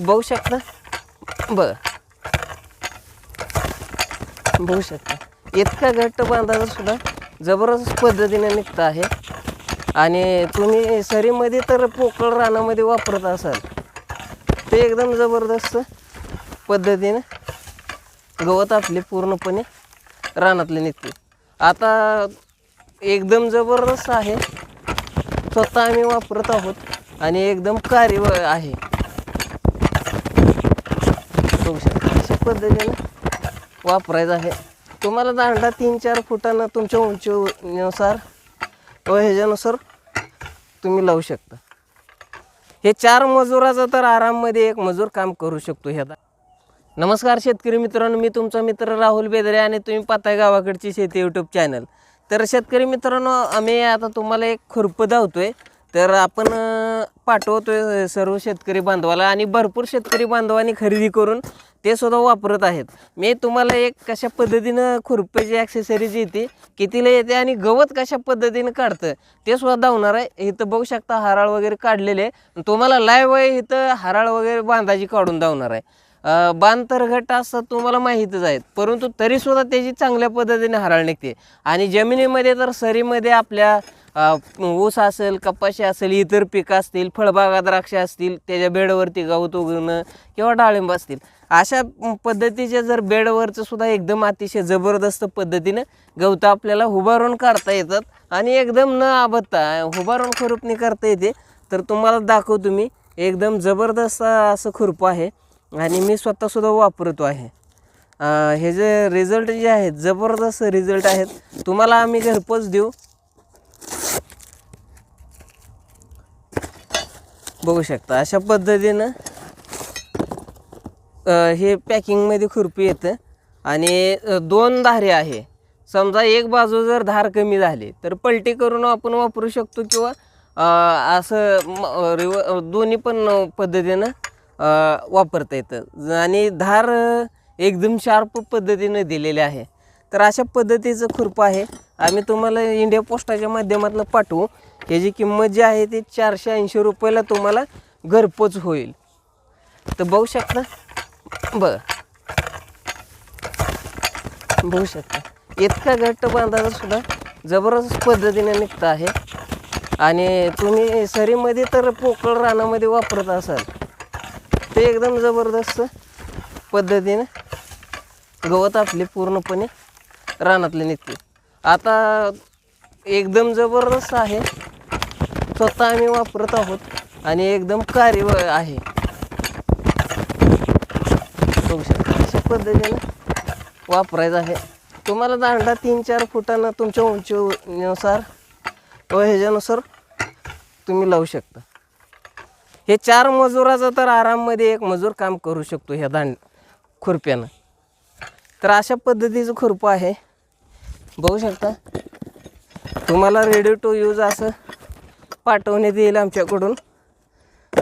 बघू शकता? बर. बघू शकता. इतका घट्ट बांधायचा सुद्धा जबरदस्त पद्धतीने निघतं आहे. आणि तुम्ही सरीमध्ये तर पोकळ रानामध्ये वापरत असाल. ते एकदम जबरदस्त पद्धतीने गवत आपले पूर्णपणे रानातले निघते. आता एकदम जबरदस्त आहे. स्वतः आम्ही वापरत आहोत आणि एकदम कार्य आहे. बघू शकता. अशा पद्धतीनं वापरायचं आहे. तुम्हाला दांडा तीन चार फुटानं तुमच्या उंचीनुसार व ह्याच्यानुसार तुम्ही लावू शकता. हे चार मजुराचं तर आराममध्ये एक मजूर काम करू शकतो ह्या नमस्कार शेतकरी मित्रांनो मी तुमचा मित्र राहुल बेदरे आणि तुम्ही पाताय गावाकडची शेती यूट्यूब चॅनल तर शेतकरी मित्रांनो आम्ही आता तुम्हाला एक खुरपं आहे तर आपण पाठवतो आहे सर्व शेतकरी बांधवाला आणि भरपूर शेतकरी बांधवांनी खरेदी करून ते सुद्धा वापरत आहेत. मी तुम्हाला एक कशा पद्धतीनं खुरप्याची ॲक्सेसरीज येते कितीला येते आणि गवत कशा पद्धतीनं काढतं ते सुद्धा धावणार आहे. इथं बघू शकता हराळ वगैरे काढलेले आहे. तुम्हाला लाईव्ह आहे इथं हराळ वगैरे बांधाची काढून धावणार आहे. अ, बांध असतात तुम्हाला माहीतच आहेत. परंतु तरीसुद्धा त्याची चांगल्या पद्धतीने हराळ निघते. आणि जमिनीमध्ये तर सरीमध्ये आपल्या ऊस असेल कपाशी असेल इतर पिकं असतील फळबागा द्राक्ष असतील त्याच्या बेडवरती गवत उगवणं किंवा डाळिंब असतील. अशा पद्धतीच्या जर बेडवरचं सुद्धा एकदम अतिशय जबरदस्त पद्धतीनं गवतं आपल्याला उभारून काढता येतात आणि एकदम न आबदता उभारून खुरपणी करता येते. तर तुम्हाला दाखवतो मी एकदम जबरदस्त असं खुरपं आहे आणि मी स्वतःसुद्धा वापरतो आहे. हे जे रिझल्ट जे आहेत जबरदस्त रिझल्ट आहेत. तुम्हाला आम्ही घरपोच देऊ. बघू शकता. अशा पद्धतीनं हे पॅकिंगमध्ये खुरपी येतं. आणि दोन धारे आहे. समजा एक बाजू जर धार कमी झाली तर पलटी करून आपण वापरू शकतो किंवा असं रिव दोन्ही पण पद्धतीनं वापरता येतं. आणि धार एकदम शार्प पद्धतीनं दिलेले आहे. तर अशा पद्धतीचं खुरपं आहे. आम्ही तुम्हाला इंडिया पोस्टाच्या माध्यमातून पाठवू. याची किंमत जी आहे ती चारशे ऐंशी रुपयाला तुम्हाला घरपोच होईल. तर बघू शकता. बर. बघू शकता. इतका घट्ट बांधाचा सुद्धा जबरदस्त पद्धतीने निघतं आहे. आणि तुम्ही सरीमध्ये तर पोकळ रानामध्ये वापरत असाल. ते एकदम जबरदस्त पद्धतीने गवत आपले पूर्णपणे रानातले निघते. आता एकदम जबरदस्त आहे. स्वतः आम्ही वापरत आहोत आणि एकदम कार्य आहे. बघू शकता अशा पद्धतीने वापरायचं आहे. तुम्हाला दांडा तीन चार फुटानं तुमच्या उंचीनुसार व ह्याच्यानुसार तुम्ही लावू शकता. हे चार मजुराचं तर आराममध्ये एक मजूर काम करू शकतो ह्या दांड खुरप्यानं. तर अशा पद्धतीचं खुरपं आहे. बघू शकता. तुम्हाला रेडी टू यूज असं पाठवण्यात येईल आमच्याकडून.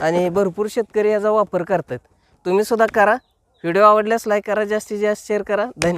आणि भरपूर शेतकरी याचा वापर करतात. तुम्हीसुद्धा करा. व्हिडिओ आवडल्यास लाईक करा जास्तीत जास्त शेअर करा. धन्यवाद.